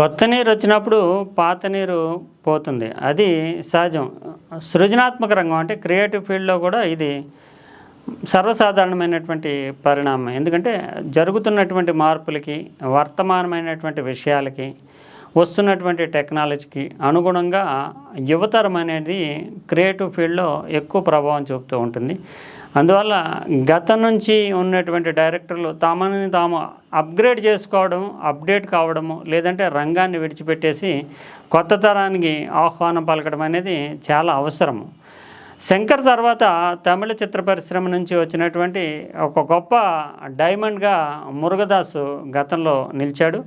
కొత్త నీరు వచ్చినప్పుడు పాత నీరు పోతుంది. అది సహజం. సృజనాత్మక రంగం అంటే క్రియేటివ్ ఫీల్డ్లో కూడా ఇది సర్వసాధారణమైనటువంటి పరిణామం. ఎందుకంటే జరుగుతున్నటువంటి మార్పులకి వర్తమానమైనటువంటి విషయాలకి వస్తున్నటువంటి టెక్నాలజీకి అనుగుణంగా యువతరం అనేది క్రియేటివ్ ఫీల్డ్లో ఎక్కువ ప్రభావం చూపుతూ ఉంటుంది. అందువల్ల గతం నుంచి ఉన్నటువంటి డైరెక్టర్లు తమని తాము అప్గ్రేడ్ చేసుకోవడం అప్డేట్ కావడము లేదంటే రంగాన్ని విడిచిపెట్టేసి కొత్త తరానికి ఆహ్వానం పలకడం అనేది చాలా అవసరము. శంకర్ తర్వాత తమిళ చిత్ర పరిశ్రమ నుంచి వచ్చినటువంటి ఒక గొప్ప డైమండ్గా మురుగదాసు గతంలో నిలిచాడు.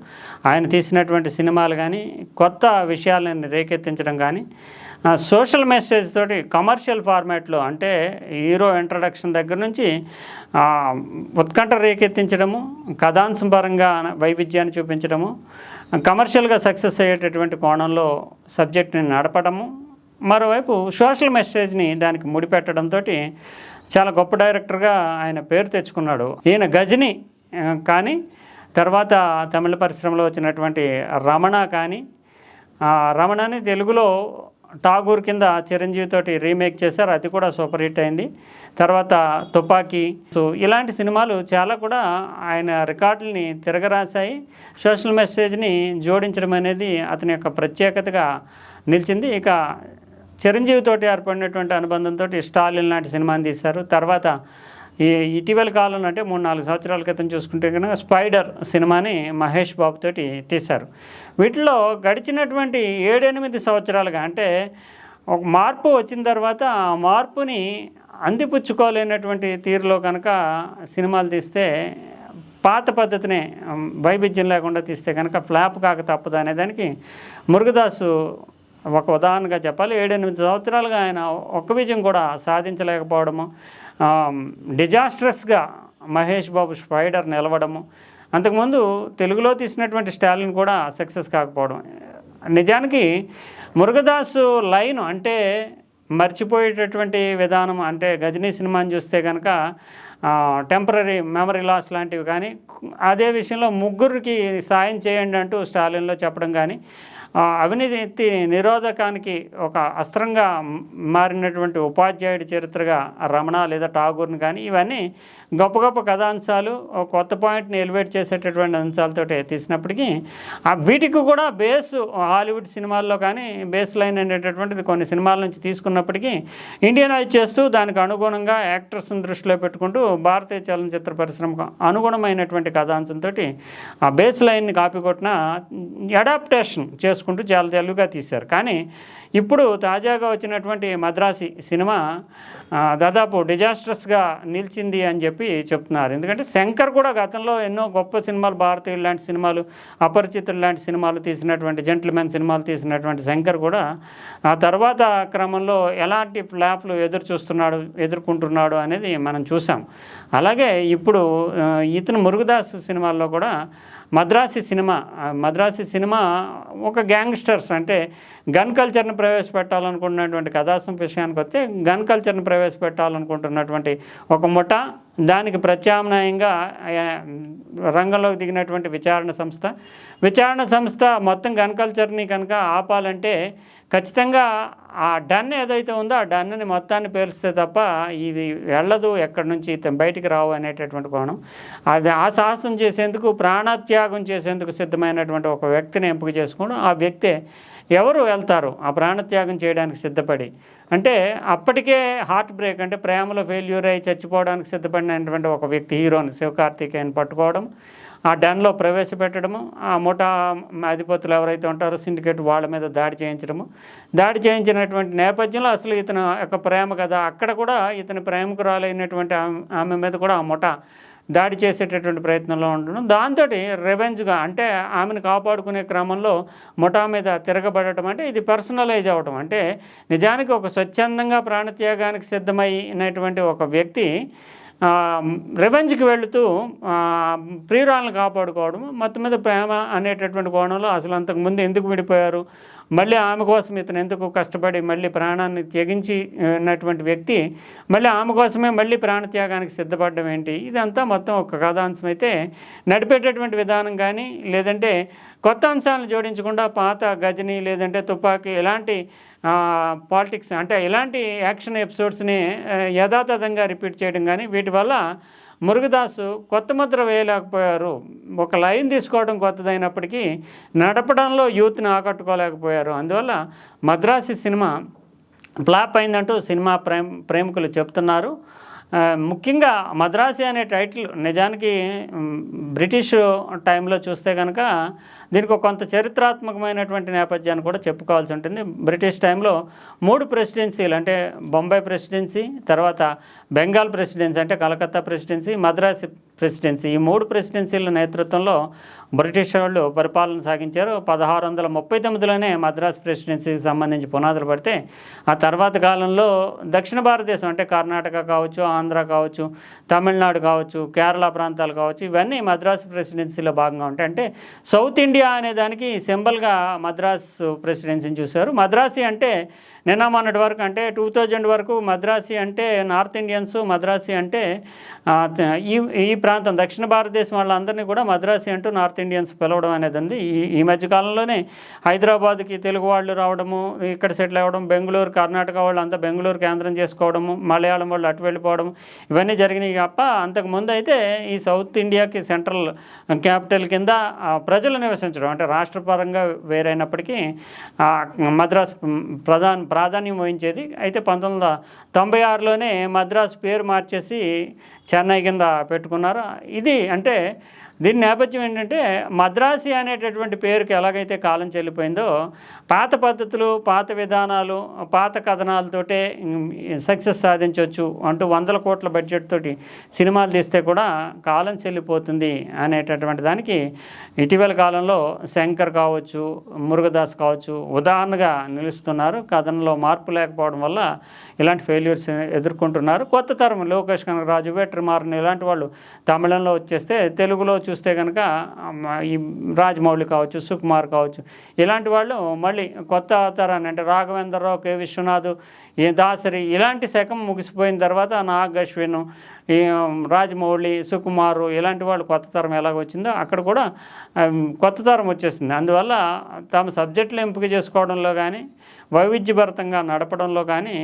ఆయన తీసినటువంటి సినిమాలు కానీ కొత్త విషయాలను రేకెత్తించడం కానీ ఆ, సోషల్ మెసేజ్ తోటి కమర్షియల్ ఫార్మాట్లో అంటే హీరో ఇంట్రడక్షన్ దగ్గర నుంచి ఉత్కంఠ రేకెత్తించడము కథాంశం పరంగా వైవిధ్యాన్ని చూపించడము కమర్షియల్గా సక్సెస్ అయ్యేటటువంటి కోణంలో సబ్జెక్ట్ని నడపడము మరోవైపు సోషల్ మెసేజ్ని దానికి ముడిపెట్టడంతో చాలా గొప్ప డైరెక్టర్గా ఆయన పేరు తెచ్చుకున్నాడు. ఈయన గజని కానీ తర్వాత తమిళ పరిశ్రమలో వచ్చినటువంటి రమణ కానీ రమణని తెలుగులో ఠాగూర్ కింద చిరంజీవి తోటి రీమేక్ చేశారు. అది కూడా సూపర్ హిట్ అయింది. తర్వాత తుపాకీ సో ఇలాంటి సినిమాలు చాలా కూడా ఆయన రికార్డుల్ని తిరగరాశాయి. సోషల్ మెసేజ్ని జోడించడం అనేది అతని యొక్క ప్రత్యేకతగా నిలిచింది. ఇక చిరంజీవి తోటి ఏర్పడినటువంటి అనుబంధంతో స్టాలిన్ లాంటి సినిమాని తీశారు. తర్వాత ఈ ఇటీవల కాలంలో అంటే మూడు నాలుగు సంవత్సరాల క్రితం చూసుకుంటే కనుక స్పైడర్ సినిమాని మహేష్ బాబు తోటి తీశారు. వీటిలో గడిచినటువంటి ఏడెనిమిది సంవత్సరాలుగా అంటే ఒక మార్పు వచ్చిన తర్వాత ఆ మార్పుని అందిపుచ్చుకోలేనటువంటి తీరులో కనుక సినిమాలు తీస్తే పాత పద్ధతినే వైవిధ్యం లేకుండా తీస్తే కనుక ఫ్లాప్ కాక తప్పదు అనేదానికి మురుగదాసు ఒక ఉదాహరణగా చెప్పాలి ఏడెనిమిది సంవత్సరాలుగా ఆయన ఒక్క విజయం కూడా సాధించలేకపోవడము డిజాస్ట్రస్గా మహేష్ బాబు స్పైడర్ నిలవడము అంతకుముందు తెలుగులో తీసినటువంటి స్టాలిన్ కూడా సక్సెస్ కాకపోవడం. నిజానికి మురుగదాసు లైన్ అంటే మర్చిపోయేటటువంటి విధానం అంటే గజనీ సినిమాని చూస్తే కనుక టెంపరీ మెమరీ లాస్ లాంటివి కానీ అదే విషయంలో ముగ్గురికి సాయం చేయండి అంటూ స్టాలిన్లో చెప్పడం కానీ అవినీతి నిరోధకానికి ఒక అస్త్రంగా మారినటువంటి ఉపాధ్యాయుడి చరిత్రగా రమణ లేదా ఠాగూర్ని కానీ ఇవన్నీ గొప్ప గొప్ప కథాంశాలు కొత్త పాయింట్ని ఎలివేట్ చేసేటటువంటి అంశాలతో తీసినప్పటికీ ఆ వీటికి కూడా బేస్ హాలీవుడ్ సినిమాల్లో కానీ బేస్ లైన్ అనేటటువంటిది కొన్ని సినిమాల నుంచి తీసుకున్నప్పటికీ ఇండియనైజ్ చేస్తూ దానికి అనుగుణంగా యాక్టర్స్ని దృష్టిలో పెట్టుకుంటూ భారతీయ చలనచిత్ర పరిశ్రమకు అనుగుణమైనటువంటి కథాంశంతో ఆ బేస్ లైన్ని కాపీ కొట్టిన అడాప్టేషన్ చేసుకుంటూ చాలా తెలుగుగా తీశారు. కానీ ఇప్పుడు తాజాగా వచ్చినటువంటి మద్రాసి సినిమా దాదాపు డిజాస్ట్రస్గా నిలిచింది అని చెప్పి చెప్తున్నారు. ఎందుకంటే శంకర్ కూడా గతంలో ఎన్నో గొప్ప సినిమాలు భారతీయులు లాంటి సినిమాలు అపరిచితులు లాంటి సినిమాలు తీసినటువంటి జెంట్మెన్ సినిమాలు తీసినటువంటి శంకర్ కూడా ఆ తర్వాత క్రమంలో ఎలాంటి ఫ్లాప్లు ఎదురు చూస్తున్నాడు ఎదుర్కొంటున్నాడు అనేది మనం చూసాం. అలాగే ఇప్పుడు ఇతను మురుగదాస్ సినిమాల్లో కూడా మద్రాసి సినిమా మద్రాసి సినిమా ఒక గ్యాంగ్స్టర్స్ అంటే గన్ కల్చర్ని ప్రవేశపెట్టాలనుకుంటున్నటువంటి కథాసం విషయానికి వస్తే గన్ కల్చర్ని ప్రవేశపెట్టాలనుకుంటున్నటువంటి ఒక ముఠ దానికి ప్రత్యామ్నాయంగా రంగంలోకి దిగినటువంటి విచారణ సంస్థ. విచారణ సంస్థ మొత్తం గన్ కల్చర్ని కనుక ఆపాలంటే ఖచ్చితంగా ఆ డన్ ఏదైతే ఉందో ఆ డన్ని మొత్తాన్ని పేలిస్తే తప్ప ఇది వెళ్ళదు ఎక్కడి నుంచి బయటికి రావు అనేటటువంటి కోణం. అది ఆ సాహసం చేసేందుకు ప్రాణత్యాగం చేసేందుకు సిద్ధమైనటువంటి ఒక వ్యక్తిని ఎంపిక చేసుకోవడం ఆ వ్యక్తే ఎవరు వెళ్తారు? ఆ ప్రాణత్యాగం చేయడానికి సిద్ధపడి. అంటే అప్పటికే హార్ట్ బ్రేక్ అంటే ప్రేమలో ఫెయిల్యూర్ అయి చచ్చిపోవడానికి సిద్ధపడినటువంటి ఒక వ్యక్తి హీరోని శివకార్తికేయన్ పట్టుకోవడం ఆ డన్లో ప్రవేశపెట్టడము ఆ ముఠా అధిపతులు ఎవరైతే ఉంటారో సిండికేట్ వాళ్ళ మీద దాడి చేయించడము. దాడి చేయించినటువంటి నేపథ్యంలో అసలు ఇతను యొక్క ప్రేమ కదా అక్కడ కూడా ఇతని ప్రేమకురాలైనటువంటి ఆమె- ఆమె మీద కూడా ఆ ముఠా దాడి చేసేటటువంటి ప్రయత్నంలో ఉండడం దాంతో రెవెంజ్గా అంటే ఆమెను కాపాడుకునే క్రమంలో ముఠా మీద తిరగబడటం అంటే ఇది పర్సనలైజ్ అవ్వటం అంటే నిజానికి ఒక స్వచ్ఛందంగా ప్రాణత్యాగానికి సిద్ధమైనటువంటి ఒక వ్యక్తి రెవెంజ్కి వెళుతూ ప్రియురాలను కాపాడుకోవడం మొత్తం మీద ప్రేమ అనేటటువంటి కోణంలో అసలు అంతకుముందు ఎందుకు విడిపోయారు? మళ్ళీ ఆమె కోసం ఇతను ఎందుకు కష్టపడి మళ్ళీ ప్రాణాన్ని త్యగించినటువంటి వ్యక్తి మళ్ళీ ఆమె కోసమే మళ్ళీ ప్రాణత్యాగానికి సిద్ధపడడం ఏంటి? ఇదంతా మొత్తం ఒక కథాంశం అయితే నడిపేటటువంటి విధానం కానీ లేదంటే కొత్త అంశాలను జోడించకుండా పాత గజని లేదంటే తుపాకీ ఇలాంటి పాలిటిక్స్ అంటే ఇలాంటి యాక్షన్ ఎపిసోడ్స్ని యథాతథంగా రిపీట్ చేయడం కానీ వీటి వల్ల మురుగదాసు కొత్త ముద్ర వేయలేకపోయారు. ఒక లైన్ తీసుకోవడం కొత్తదైనప్పటికీ నడపడంలో యూత్ని ఆకట్టుకోలేకపోయారు. అందువల్ల మద్రాసి సినిమా ఫ్లాప్ అయిందంటూ సినిమా ప్రేమ ప్రేమికులు చెప్తున్నారు. ముఖ్యంగా మద్రాసి అనే టైటిల్ నిజానికి బ్రిటిష్ టైంలో చూస్తే కనుక దీనికి కొంత చరిత్రాత్మకమైనటువంటి నేపథ్యాన్ని కూడా చెప్పుకోవాల్సి ఉంటుంది. బ్రిటిష్ టైంలో మూడు ప్రెసిడెన్సీలు అంటే బొంబాయి ప్రెసిడెన్సీ తర్వాత బెంగాల్ ప్రెసిడెన్సీ అంటే కలకత్తా ప్రెసిడెన్సీ మద్రాసి ప్రెసిడెన్సీ ఈ మూడు ప్రెసిడెన్సీల నేతృత్వంలో బ్రిటిష్ వాళ్ళు పరిపాలన సాగించారు. పదహారు వందల ముప్పై తొమ్మిదిలోనే మద్రాస్ ప్రెసిడెన్సీకి సంబంధించి పునాదులు పడితే ఆ తర్వాత కాలంలో దక్షిణ భారతదేశం అంటే కర్ణాటక కావచ్చు ఆంధ్ర కావచ్చు తమిళనాడు కావచ్చు కేరళ ప్రాంతాలు కావచ్చు ఇవన్నీ మద్రాసు ప్రెసిడెన్సీలో భాగంగా ఉంటాయి. అంటే సౌత్ ఇండియా అనే దానికి సింబల్గా మద్రాస్ ప్రెసిడెన్సీని చూశారు. మద్రాసి అంటే నిన్న మొన్నటి వరకు అంటే టూ థౌజండ్ వరకు మద్రాసి అంటే నార్త్ ఇండియన్స్ మద్రాసి అంటే ఈ ఈ ప్రాంతం దక్షిణ భారతదేశం వాళ్ళందరినీ కూడా మద్రాసి అంటూ నార్త్ ఇండియన్స్ పిలవడం అనేది ఉంది ఈ ఈ మధ్య కాలంలోనే హైదరాబాద్కి తెలుగు వాళ్ళు రావడము ఇక్కడ సెటిల్ అవ్వడం బెంగళూరు కర్ణాటక వాళ్ళు అంతా బెంగళూరు కేంద్రం చేసుకోవడము మలయాళం వాళ్ళు అటు వెళ్ళిపోవడం ఇవన్నీ జరిగినాయి తప్ప అంతకుముందు అయితే ఈ సౌత్ ఇండియాకి సెంట్రల్ క్యాపిటల్ కింద ప్రజలు నివసించడం అంటే రాష్ట్రపరంగా వేరైనప్పటికీ మద్రాసు మద్రాస్ ప్రధాన ప్రాధాన్యం వహించేది. అయితే పంతొమ్మిది వందల తొంభై ఆరులోనే మద్రాస్ పేరు మార్చేసి చెన్నై కింద పెట్టుకున్నారు. ఇది అంటే దీని నేపథ్యం ఏంటంటే మద్రాసి అనేటటువంటి పేరుకి ఎలాగైతే కాలం చెల్లిపోయిందో పాత పద్ధతులు పాత విధానాలు పాత కథనాలతోటే సక్సెస్ సాధించవచ్చు అంటూ వందల కోట్ల బడ్జెట్ తోటి సినిమాలు తీస్తే కూడా కాలం చెల్లిపోతుంది అనేటటువంటి దానికి ఇటీవల కాలంలో శంకర్ కావచ్చు మురుగదాస్ కావచ్చు ఉదాహరణగా నిలుస్తున్నారు. కథనంలో మార్పు లేకపోవడం వల్ల ఇలాంటి ఫెయిల్యూర్స్ ఎదుర్కొంటున్నారు. కొత్త తరం లోకేష్ కనకరాజు వెట్రిమారన్ ఇలాంటి వాళ్ళు తమిళంలో వచ్చేస్తే తెలుగులో చూస్తే కనుక ఈ రాజమౌళి కావచ్చు సుకుమార్ కావచ్చు ఇలాంటి వాళ్ళు మళ్ళీ కొత్త తరాన్ని అంటే రాఘవేంద్రరావు కె. విశ్వనాథ్ ఈ దాసరి ఇలాంటి శకం ముగిసిపోయిన తర్వాత నాగ్ అశ్విన్ ఈ రాజమౌళి సుకుమారు ఇలాంటి వాళ్ళు కొత్త తరం ఎలాగ వచ్చిందో అక్కడ కూడా కొత్త తరం వచ్చేసింది. అందువల్ల తమ సబ్జెక్టులు ఎంపిక చేసుకోవడంలో కానీ వైవిధ్యభరితంగా నడపడంలో కానీ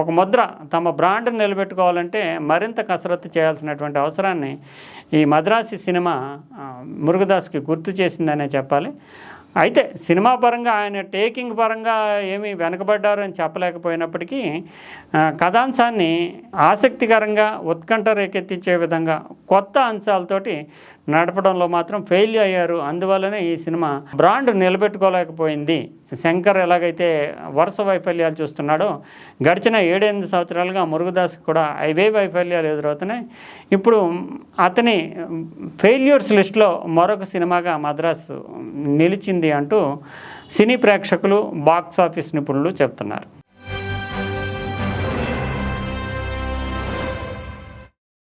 ఒక ముద్ర తమ బ్రాండ్ నిలబెట్టుకోవాలంటే మరింత కసరత్తు చేయాల్సినటువంటి అవసరాన్ని ఈ మద్రాసి సినిమా మురుగదాస్కి గుర్తు చేసిందనే చెప్పాలి. అయితే సినిమా పరంగా ఆయన టేకింగ్ పరంగా ఏమీ వెనకబడ్డారు అని చెప్పలేకపోయినప్పటికీ కథాంశాన్ని ఆసక్తికరంగా ఉత్కంఠ రేకెత్తించే విధంగా కొత్త అంశాలతోటి నడపడంలో మాత్రం ఫెయిల్ అయ్యారు. అందువల్లనే ఈ సినిమా బ్రాండ్ నిలబెట్టుకోలేకపోయింది. శంకర్ ఎలాగైతే వరుస వైఫల్యాలు చూస్తున్నాడో గడిచిన ఏడెనిమిది సంవత్సరాలుగా మురుగదాస్ కూడా అవే వైఫల్యాలు ఎదురవుతున్నాయి. ఇప్పుడు అతని ఫెయిల్యూర్స్ లిస్ట్లో మరొక సినిమాగా మద్రాసు నిలిచింది అంటూ సినీ ప్రేక్షకులు బాక్స్ ఆఫీస్ నిపుణులు చెప్తున్నారు.